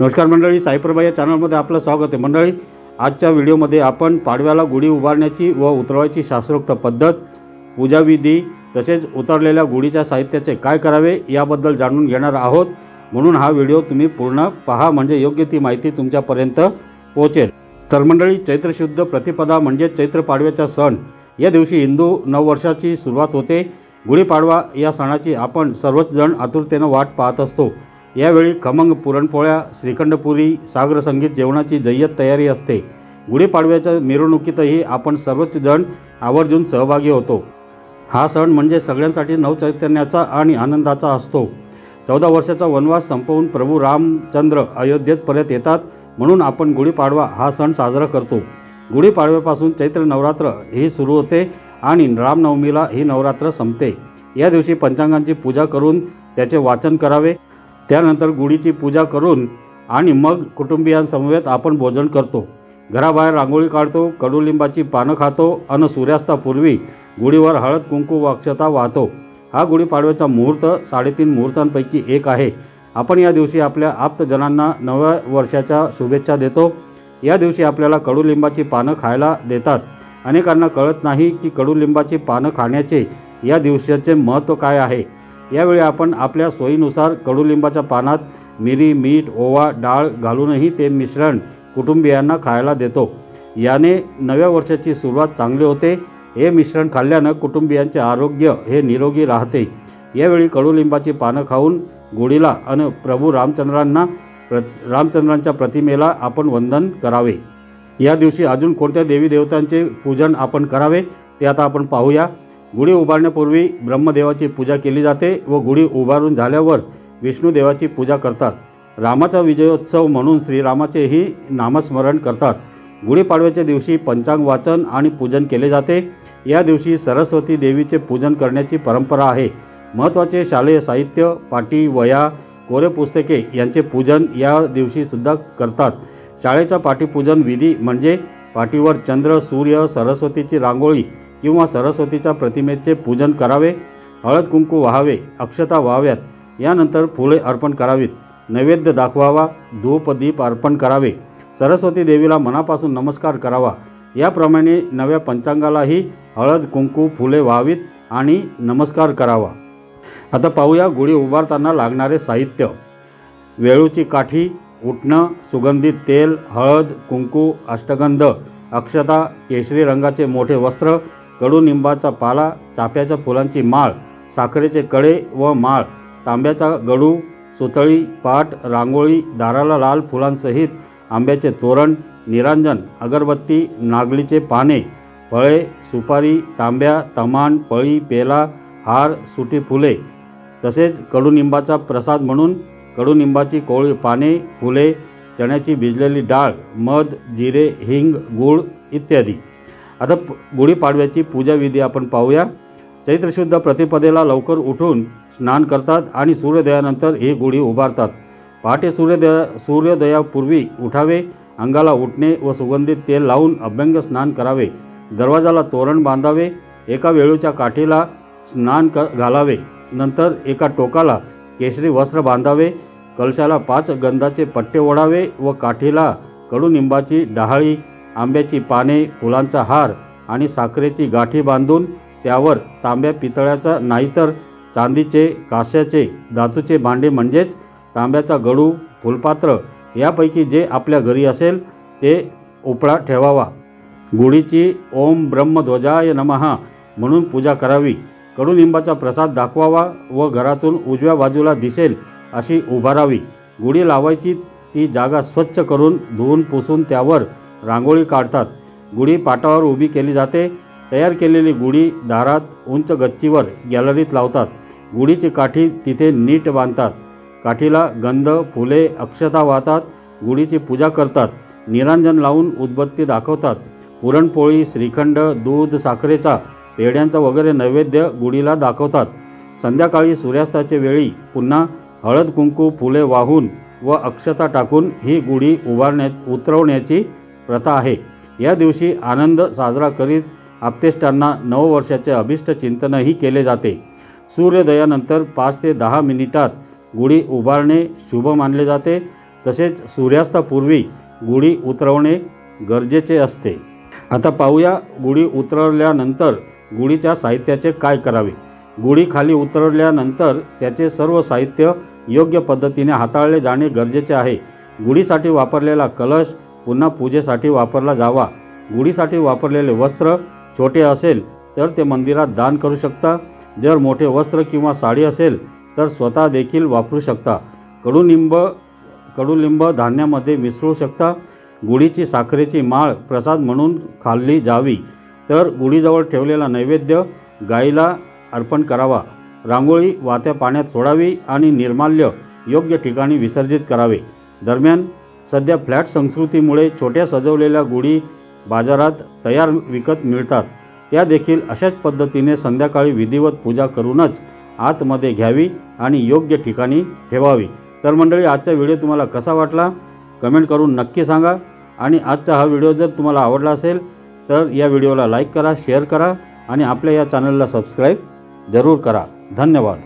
नमस्कार मंडळी साईप्रभा या चॅनलमध्ये आपलं स्वागत आहे. मंडळी आजच्या व्हिडिओमध्ये आपण पाडव्याला गुढी उभारण्याची व उतरवायची शास्त्रोक्त पद्धत पूजाविधी तसेच उतरलेल्या गुढीच्या साहित्याचे काय करावे याबद्दल जाणून घेणार आहोत. म्हणून हा व्हिडिओ तुम्ही पूर्ण पहा म्हणजे योग्य ती माहिती तुमच्यापर्यंत पोहोचेल. तर मंडळी चैत्रशुद्ध प्रतिपदा म्हणजे चैत्र पाडव्याचा सण. या दिवशी हिंदू नववर्षाची सुरुवात होते. गुढीपाडवा या सणाची आपण सर्वच जण आतुरतेनं वाट पाहत असतो. यावेळी खमंग पुरणपोळ्या श्रीखंडपुरी सागर संगीत जेवणाची जय्यत तयारी असते. गुढीपाडव्याच्या मिरवणुकीतही आपण सर्वच जण आवर्जून सहभागी होतो. हा सण म्हणजे सगळ्यांसाठी नवचैतन्याचा आणि आनंदाचा असतो. चौदा वर्षाचा वनवास संपवून प्रभू रामचंद्र अयोध्येत परत येतात म्हणून आपण गुढीपाडवा हा सण साजरा करतो. गुढीपाडव्यापासून चैत्र नवरात्र ही सुरू होते आणि रामनवमीला ही नवरात्र संपते. या दिवशी पंचांगांची पूजा करून त्याचे वाचन करावे. त्यानंतर गुढीची पूजा करून आणि मग कुटुंबियांसमवेत आपण भोजन करतो. घराबाहेर रांगोळी काढतो कडुलिंबाची पानं खातो अन सूर्यास्तापूर्वी गुढीवर हळद कुंकू अक्षता वाहतो. हा गुढीपाडव्याचा मुहूर्त साडेतीन मुहूर्तांपैकी एक आहे. आपण या दिवशी आपल्या आप्तजनांना नव्या वर्षाच्या शुभेच्छा देतो. या दिवशी आपल्याला कडुलिंबाची पानं खायला देतात. अनेकांना कळत नाही की कडुलिंबाची पानं खाण्याचे या दिवसाचे महत्त्व काय आहे. यावेळी आपण आपल्या सोयीनुसार कडुलिंबाच्या पानात मिरी मीठ ओवा डाळ घालूनही ते मिश्रण कुटुंबियांना खायला देतो. याने नव्या वर्षाची सुरुवात चांगली होते. हे मिश्रण खाल्ल्यानं कुटुंबियांचे आरोग्य हे निरोगी राहते. यावेळी कडुलिंबाची पानं खाऊन गुढीला आणि प्रभू रामचंद्रांना प्र रामचंद्रांच्या प्रतिमेला आपण वंदन करावे. या दिवशी अजून कोणत्या देवी देवतांचे पूजन आपण करावे ते आता आपण पाहूया. गुढी उभारण्यापूर्वी ब्रह्मदेवाची पूजा केली जाते व गुढी उभारून झाल्यावर विष्णुदेवाची पूजा करतात. रामाचा विजयोत्सव म्हणून श्रीरामाचेही नामस्मरण करतात. गुढीपाडव्याच्या दिवशी पंचांग वाचन आणि पूजन केले जाते. या दिवशी सरस्वती देवीचे पूजन करण्याची परंपरा आहे. महत्त्वाचे शालेय साहित्य पाटी वया कोरे पुस्तके यांचे पूजन या दिवशीसुद्धा करतात. शाळेचा पाटीपूजन विधी म्हणजे पाटीवर चंद्र सूर्य सरस्वतीची रांगोळी किंवा सरस्वतीच्या प्रतिमेचे पूजन करावे हळद कुंकू व्हावे अक्षता व्हाव्यात यानंतर फुले अर्पण करावीत नैवेद्य दाखवावा धूपदीप अर्पण करावे सरस्वती देवीला मनापासून नमस्कार करावा. याप्रमाणे नव्या पंचांगालाही हळद कुंकू फुले व्हावीत आणि नमस्कार करावा. आता पाहूया गुढी उभारताना लागणारे साहित्य. वेळूची काठी उठणं सुगंधित तेल हळद कुंकू अष्टगंध अक्षता केशरी रंगाचे मोठे वस्त्र कडुनिंबाचा पाला चाफ्याच्या फुलांची माळ साखरेचे कडे व माळ तांब्याचा गडू सुतळी पाट रांगोळी दाराला लाल फुलांसहित आंब्याचे तोरण निरांजन अगरबत्ती नागलीचे पाने फळे सुपारी तांब्या तमान पळी पेला हार सुटी फुले. तसेच कडुनिंबाचा प्रसाद म्हणून कडुनिंबाची कोळी पाने फुले चण्याची भिजलेली डाळ मध जिरे हिंग गूळ इत्यादी. आता गुढीपाडव्याची पूजाविधी आपण पाहूया. चैत्रशुद्ध प्रतिपदेला लवकर उठून स्नान करतात आणि सूर्योदयानंतर ही गुढी उभारतात. पहाटे सूर्योदया सूर्योदयापूर्वी उठावे अंगाला उठणे व सुगंधित तेल लावून अभ्यंग स्नान करावे. दरवाजाला तोरण बांधावे एका वेळूच्या काठीला स्नान क घालावे. नंतर एका टोकाला केशरी वस्त्र बांधावे कलशाला पाच गंधाचे पट्टे ओढावे व काठीला कडुनिंबाची डहाळी आंब्याची पाने फुलांचा हार आणि साखरेची गाठी बांधून त्यावर तांब्या पितळ्याचा नाहीतर चांदीचे काश्याचे धातूचे भांडे म्हणजेच तांब्याचा गडू फुलपात्र यापैकी जे आपल्या घरी असेल ते उपळा ठेवावा. गुढीची ओम ब्रह्मध्वजाय नमः म्हणून पूजा करावी. कडुनिंबाचा प्रसाद दाखवावा व घरातून उजव्या बाजूला दिसेल अशी उभारावी. गुढी लावायची ती जागा स्वच्छ करून धुवून पुसून त्यावर रांगोळी काढतात. गुढी पाटावर उभी केली जाते. तयार केलेली गुढी दारात उंच गच्चीवर गॅलरीत लावतात. गुढीची काठी तिथे नीट बांधतात. काठीला गंध फुले अक्षता वाहतात. गुढीची पूजा करतात. निरांजन लावून उदबत्ती दाखवतात. पुरणपोळी श्रीखंड दूध साखरेचा पेढ्यांचा वगैरे नैवेद्य गुढीला दाखवतात. संध्याकाळी सूर्यास्ताच्या वेळी पुन्हा हळद कुंकू फुले वाहून व अक्षता टाकून ही गुढी उभारण्या उतरवण्याची प्रथा आहे. या दिवशी आनंद साजरा करीत आप्तेष्टांना नववर्षाचे अभिष्ट चिंतनही केले जाते. सूर्योदयानंतर पाच ते दहा मिनिटात गुढी उभारणे शुभ मानले जाते. तसेच सूर्यास्तापूर्वी गुढी उतरवणे गरजेचे असते. आता पाहूया गुढी उतरवल्यानंतर गुढीच्या साहित्याचे काय करावे? गुढी खाली उतरवल्यानंतर त्याचे सर्व साहित्य योग्य पद्धतीने हाताळले जाणे गरजेचे आहे. गुढीसाठी वापरलेला कलश पुन्हा पूजेसाठी वापरला जावा. गुढीसाठी वापरलेले वस्त्र छोटे असेल तर ते मंदिरात दान करू शकता. जर मोठे वस्त्र किंवा साडी असेल तर स्वतः देखील वापरू शकता. कडुनिंब कडुलिंब धान्यामध्ये मिसळू शकता. गुढीची साखरेची माळ प्रसाद म्हणून खाल्ली जावी. तर गुढीजवळ ठेवलेला नैवेद्य गाईला अर्पण करावा. रांगोळी वात्या पाण्यात सोडावी आणि निर्माल्य योग्य ठिकाणी विसर्जित करावे. दरम्यान सध्या फ्लॅट संस्कृतीमुळे छोट्या सजवलेल्या गुढी बाजारात तयार विकत मिळतात. त्या देखील अशाच पद्धतीने संध्याकाळी विधिवत पूजा करूनच आतमध्ये घ्यावी आणि योग्य ठिकाणी ठेवावी. तर मंडळी आजचा व्हिडिओ तुम्हाला कसा वाटला? कमेंट करून नक्की सांगा. आणि आजचा हा व्हिडिओ जर तुम्हाला आवडला असेल तर या व्हिडिओला लाईक करा शेअर करा आणि आपल्या या चॅनलला सबस्क्राईब जरूर करा. धन्यवाद.